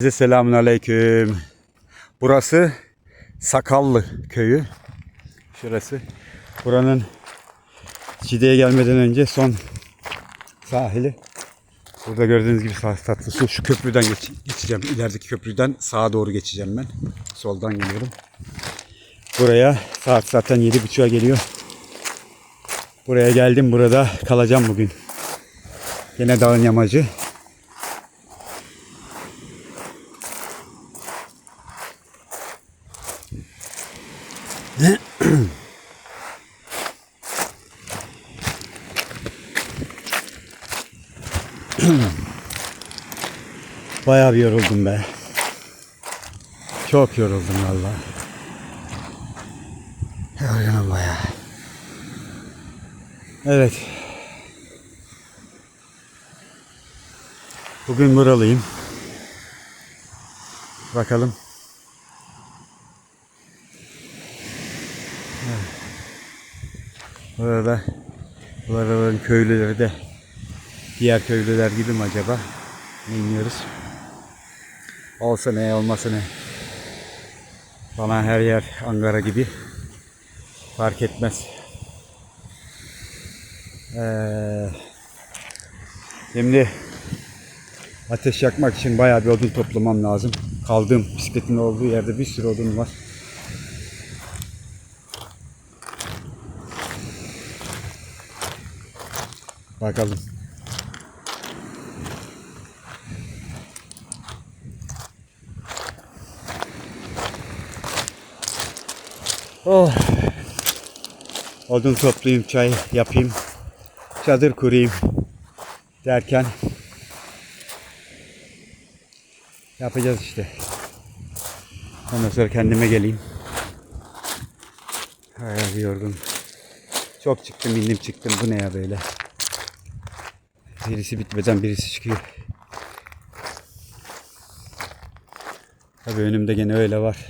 Size selamun aleyküm. Burası Sakallı köyü. Şurası. Buranın Cide'ye gelmeden önce son sahili. Burada gördüğünüz gibi tatlı su. Şu köprüden geç- geçeceğim. İlerideki köprüden sağa doğru geçeceğim ben. Soldan geliyorum. Buraya saat zaten yedi buçuğa geliyor. Buraya geldim. Burada kalacağım bugün. Yine dağın yamacı. Bayağı bir yoruldum be. Çok yoruldum valla. Yorgunum bayağı. Evet. Bugün buralıyım. Bakalım. Burada buraların köylüleri de diğer köylüler gibi mi acaba? Bilmiyoruz. Olsa ne olmasa ne. Bana her yer Ankara gibi fark etmez. Ee, şimdi ateş yakmak için bayağı bir odun toplamam lazım. Kaldığım bisikletin olduğu yerde bir sürü odun var. Bakalım. Oh. Odun toplayayım, çay yapayım, çadır kurayım derken yapacağız işte. Ondan sonra kendime geleyim. Hay bir yorgun. Çok çıktım, indim çıktım. Bu ne ya böyle? Birisi bitmeden birisi çıkıyor. Tabii önümde gene öyle var.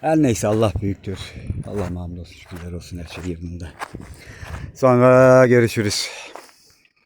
Her neyse Allah büyüktür. Allah hamdolsun şükürler olsun her şey yerinde. Sonra görüşürüz.